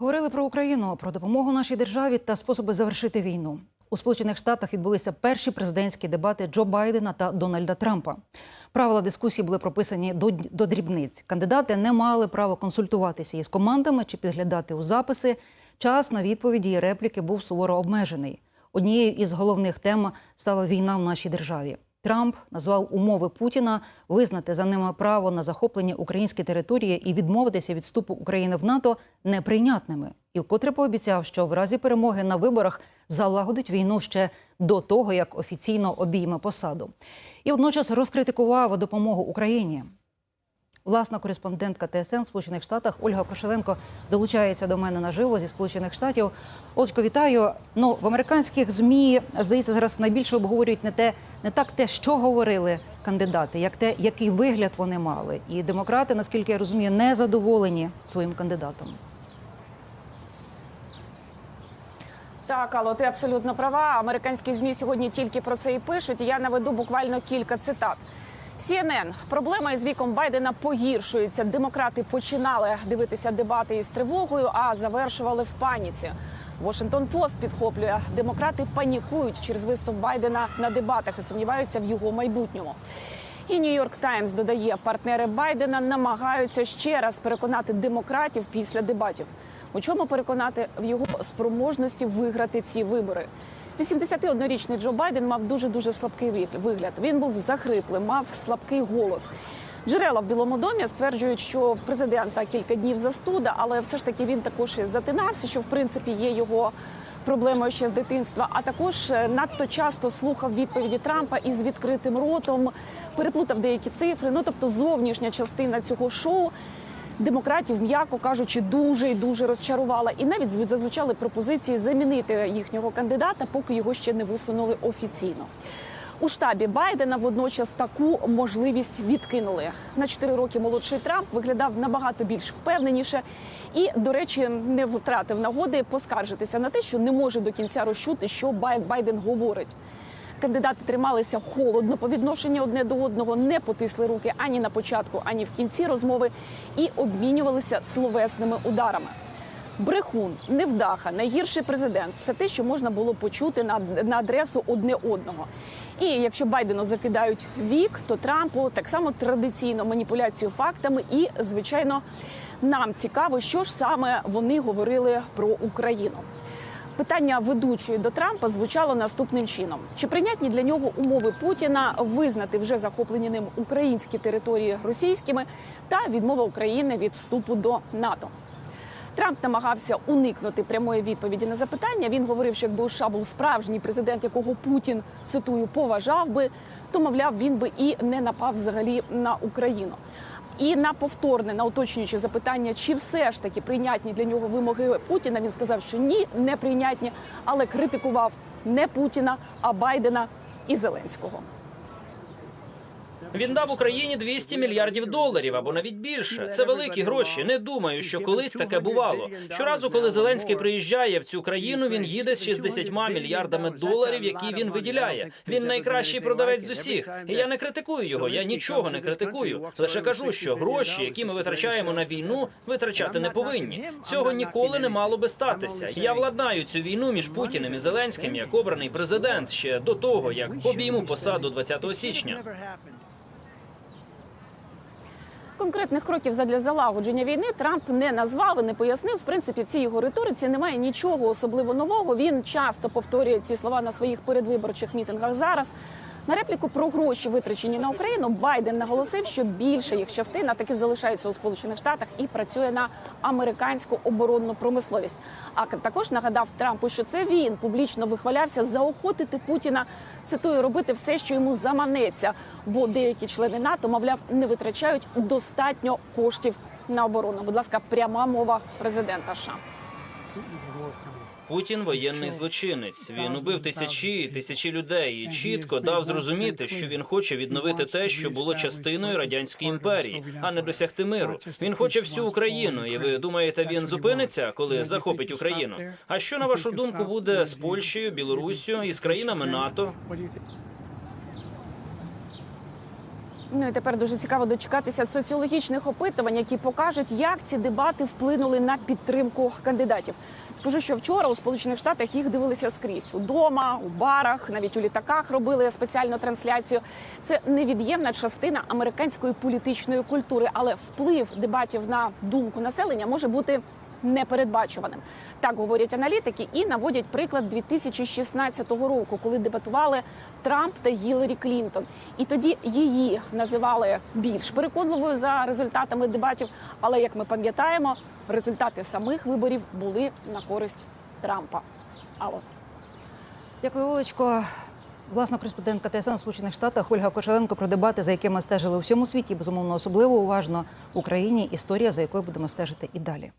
Говорили про Україну, про допомогу нашій державі та способи завершити війну. У Сполучених Штатах відбулися перші президентські дебати Джо Байдена та Дональда Трампа. Правила дискусії були прописані до, до дрібниць. Кандидати не мали права консультуватися із командами чи підглядати у записи. Час на відповіді і репліки був суворо обмежений. Однією із головних тем стала війна в нашій державі. Трамп назвав умови Путіна визнати за ними право на захоплення української території і відмовитися від вступу України в НАТО неприйнятними. І вкотре пообіцяв, що в разі перемоги на виборах залагодить війну ще до того, як офіційно обійме посаду. І водночас розкритикував допомогу Україні. Власна кореспондентка ТСН в Сполучених Штатах Ольга Кошеленко долучається до мене наживо зі Сполучених Штатів. Олечко, вітаю. Ну в американських змі здається зараз найбільше обговорюють не те, не так те, що говорили кандидати, як те, який вигляд вони мали. І демократи, наскільки я розумію, не задоволені своїм кандидатом. Так, Алло, ти абсолютно права. Американські змі сьогодні тільки про це і пишуть. Я наведу буквально кілька цитат. CNN. проблема із віком Байдена погіршується. Демократи починали дивитися дебати із тривогою, а завершували в паніці. Washington Post підхоплює. Демократи панікують через виступ Байдена на дебатах і сумніваються в його майбутньому. І Нью-Йорк Таймс додає, партнери Байдена намагаються ще раз переконати демократів після дебатів. У чому переконати в його спроможності виграти ці вибори? 81-річний Джо Байден мав дуже дуже слабкий вигляд. Він був захриплим, мав слабкий голос. Джерела в Білому домі стверджують, що в президента кілька днів застуда, але все ж таки він також і затинався, що в принципі є його проблемою ще з дитинства. А також е, надто часто слухав відповіді Трампа із відкритим ротом, переплутав деякі цифри. Ну тобто, зовнішня частина цього шоу демократів, м'яко кажучи, дуже і дуже розчарувала. І навіть зв- зазвучали пропозиції замінити їхнього кандидата, поки його ще не висунули офіційно. У штабі Байдена водночас таку можливість відкинули. На 4 роки молодший Трамп виглядав набагато більш впевненіше і, до речі, не втратив нагоди поскаржитися на те, що не може до кінця розчути, що Бай- Байден говорить. Кандидати трималися холодно по відношенню одне до одного, не потисли руки ані на початку, ані в кінці розмови і обмінювалися словесними ударами. Брехун, невдаха, найгірший президент це те, що можна було почути на, на адресу одне одного. І якщо Байдену закидають вік, то Трампу так само традиційно маніпуляцію фактами. І, звичайно, нам цікаво, що ж саме вони говорили про Україну. Питання ведучої до Трампа звучало наступним чином: чи прийнятні для нього умови Путіна визнати вже захоплені ним українські території російськими та відмова України від вступу до НАТО? Трамп намагався уникнути прямої відповіді на запитання. Він говорив, що якби США був справжній президент, якого Путін цитую поважав би, то мовляв, він би і не напав взагалі на Україну. І на повторне, на уточнююче запитання, чи все ж таки прийнятні для нього вимоги Путіна, він сказав, що ні, не прийнятні, але критикував не Путіна, а Байдена і Зеленського. Він дав Україні 200 мільярдів доларів або навіть більше. Це великі гроші. Не думаю, що колись таке бувало. Щоразу, коли Зеленський приїжджає в цю країну, він їде з 60 мільярдами доларів, які він виділяє. Він найкращий продавець з усіх. І я не критикую його. Я нічого не критикую. Лише кажу, що гроші, які ми витрачаємо на війну, витрачати не повинні. Цього ніколи не мало би статися. Я владнаю цю війну між Путіним і Зеленським як обраний президент ще до того, як обійму посаду 20 січня. Конкретних кроків задля залагодження війни Трамп не назвав і не пояснив. В принципі, в цій його риториці немає нічого особливо нового. Він часто повторює ці слова на своїх передвиборчих мітингах. Зараз на репліку про гроші, витрачені на Україну, Байден наголосив, що більша їх частина таки залишається у Сполучених Штатах і працює на американську оборонну промисловість. А також нагадав Трампу, що це він публічно вихвалявся заохотити Путіна цитую робити все, що йому заманеться, бо деякі члени НАТО, мовляв, не витрачають достатньо коштів на оборону. Будь ласка, пряма мова президента США. Путін воєнний злочинець. Він убив тисячі тисячі людей і чітко дав зрозуміти, що він хоче відновити те, що було частиною радянської імперії, а не досягти миру. Він хоче всю Україну. І ви думаєте, він зупиниться, коли захопить Україну? А що на вашу думку буде з Польщею, Білоруссю і з країнами НАТО? Ну і тепер дуже цікаво дочекатися соціологічних опитувань, які покажуть, як ці дебати вплинули на підтримку кандидатів. Скажу, що вчора у Сполучених Штатах їх дивилися скрізь удома, у барах, навіть у літаках робили спеціальну трансляцію. Це невід'ємна частина американської політичної культури, але вплив дебатів на думку населення може бути непередбачуваним. Так говорять аналітики і наводять приклад 2016 року, коли дебатували Трамп та Гіларі Клінтон. І тоді її називали більш переконливою за результатами дебатів. Але як ми пам'ятаємо, результати самих виборів були на користь Трампа. Алло. Дякую, Олечко. Власна кореспондентка ТСН Сполучених Штатах Ольга Кошеленко про дебати, за якими стежили у всьому світі. Безумовно, особливо уважно в Україні. Історія, за якою будемо стежити і далі.